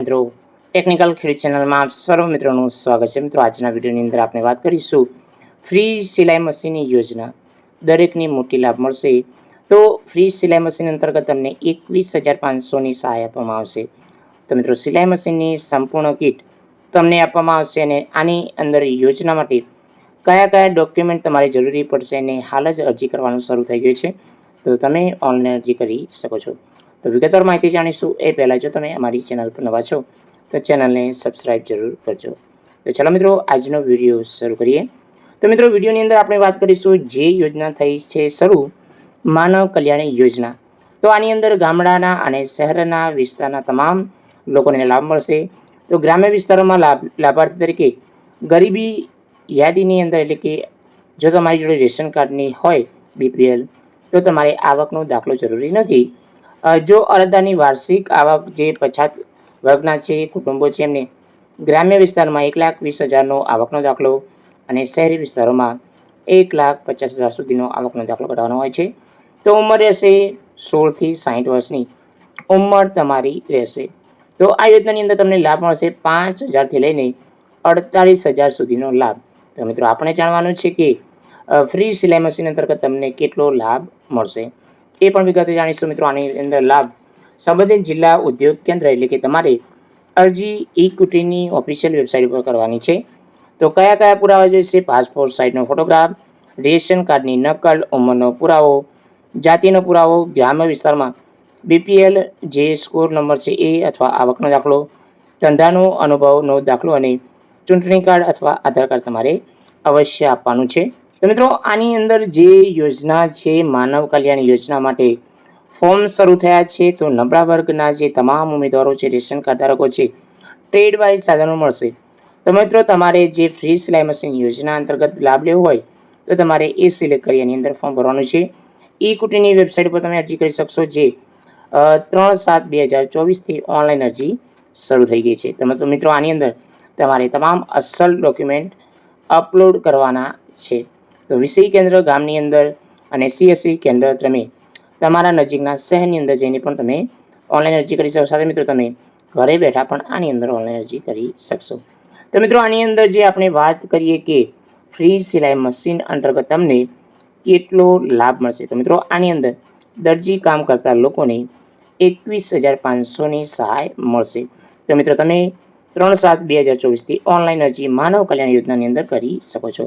મિત્રો ટેકનિકલ ખેડૂત ચેનલમાં આપ સર્વ મિત્રોનું સ્વાગત છે. મિત્રો, આજના વિડીયોની અંદર આપણે વાત કરીશું ફ્રી સિલાઈ મશીનની યોજના. દરેકને મોટી લાભ મળશે. તો ફ્રી સિલાઈ મશીન અંતર્ગત તમને એકવીસ હજાર પાંચસોની સહાય આપવામાં આવશે. તો મિત્રો, સિલાઈ મશીનની સંપૂર્ણ કીટ તમને આપવામાં આવશે અને આની અંદર યોજના માટે કયા કયા ડોક્યુમેન્ટ તમારે જરૂરી પડશે અને હાલ જ અરજી કરવાનું શરૂ થઈ ગયું છે. તો તમે ઓનલાઈન અરજી કરી શકો છો. તો વિગતવાર માહિતી જાણીશું. એ પહેલાં જો તમે અમારી ચેનલ પર નવા છો, તો ચેનલને સબસ્ક્રાઇબ જરૂર કરજો. તો ચાલો મિત્રો, આજનો વીડિયો શરૂ કરીએ. તો મિત્રો વિડીયોની અંદર આપણે વાત કરીશું જે યોજના થઈ છે શરૂ, માનવ કલ્યાણ યોજના. તો આની અંદર ગામડાના અને શહેરના વિસ્તારના તમામ લોકોને લાભ મળશે. તો ગ્રામ્ય વિસ્તારોમાં લાભ, લાભાર્થી તરીકે ગરીબી યાદીની અંદર એટલે કે જો તમારી જોડે રેશન કાર્ડની હોય બીપીએલ તો તમારે આવકનો દાખલો જરૂરી નથી. જો અરજદારની વાર્ષિક આવક જે પછાત વર્ગના છે, કુટુંબો છે, એમને ગ્રામ્ય વિસ્તારમાં એક લાખ વીસ હજારનો આવકનો દાખલો અને શહેરી વિસ્તારોમાં એક લાખ પચાસ હજાર સુધીનો આવકનો દાખલો કઢાવવાનો હોય છે. તો ઉંમર રહેશે સોળથી સાહીઠ વર્ષની. ઉંમર તમારી રહેશે. તો આ યોજનાની અંદર તમને લાભ મળશે પાંચ હજારથી લઈને અડતાલીસ હજાર સુધીનો લાભ. તો મિત્રો, આપણે જાણવાનું છે કે ફ્રી સિલાઈ મશીન અંતર્ગત તમને કેટલો લાભ મળશે? એ પણ વિગતે જાણીશું મિત્રો આની અંદર લાભ. સંબંધિત જિલ્લા ઉદ્યોગ કેન્દ્ર એટલે કે તમારે અરજી ઈ કુટીની ઓફિશિયલ વેબસાઇટ ઉપર કરવાની છે. તો કયા કયા પુરાવા જોઈશે? પાસપોર્ટ સાઇઝનો ફોટોગ્રાફ, રેશન કાર્ડની નકલ, ઉંમરનો પુરાવો, જાતિનો પુરાવો, ગ્રામ્ય વિસ્તારમાં બીપીએલ જે સ્કોર નંબર છે એ અથવા આવકનો દાખલો, ધંધાનો અનુભવનો દાખલો અને ચૂંટણી કાર્ડ અથવા આધાર કાર્ડ તમારે અવશ્ય આપવાનું છે. તો મિત્રો, આની અંદર જે યોજના છે, માનવ કલ્યાણ યોજના માટે ફોર્મ શરૂ થયા છે, તો નબળા વર્ગના જે તમામ ઉમેદવારો છે, રેશન કાર્ડ ધારકો છે, ટ્રેડ વાઇઝ સાધનો મળશે. તો મિત્રો, તમારે જે ફ્રી સિલાઈ મશીન યોજના અંતર્ગત લાભ લેવો હોય, તો તમારે એ સિલેક્ટ કરી એની અંદર ફોર્મ ભરવાનું છે. ઈ કુટીની વેબસાઇટ પર તમે અરજી કરી શકશો, જે ત્રણ સાત બે હજાર ચોવીસથી ઓનલાઈન અરજી શરૂ થઈ ગઈ છે. તમે તો મિત્રો, આની અંદર તમારે તમામ અસલ ડોક્યુમેન્ટ અપલોડ કરવાના છે. તો વિષય કેન્દ્ર ગામની અંદર અને સીએસસી કેન્દ્ર તમે તમારા નજીકના શહેરની અંદર જઈને પણ તમે ઓનલાઈન અરજી કરી શકો. સાથે મિત્રો તમે ઘરે બેઠા પણ આની અંદર ઓનલાઈન અરજી કરી શકશો. તો મિત્રો આની અંદર જે આપણે વાત કરીએ કે ફ્રી સિલાઈ મશીન અંતર્ગત તમને કેટલો લાભ મળશે? તો મિત્રો આની અંદર દરજી કામ કરતા લોકોને એકવીસ હજાર પાંચસોની સહાય મળશે. તો મિત્રો તમે ત્રણ સાત બે હજાર ચોવીસથી ઓનલાઈન અરજી માનવ કલ્યાણ યોજનાની અંદર કરી શકો છો.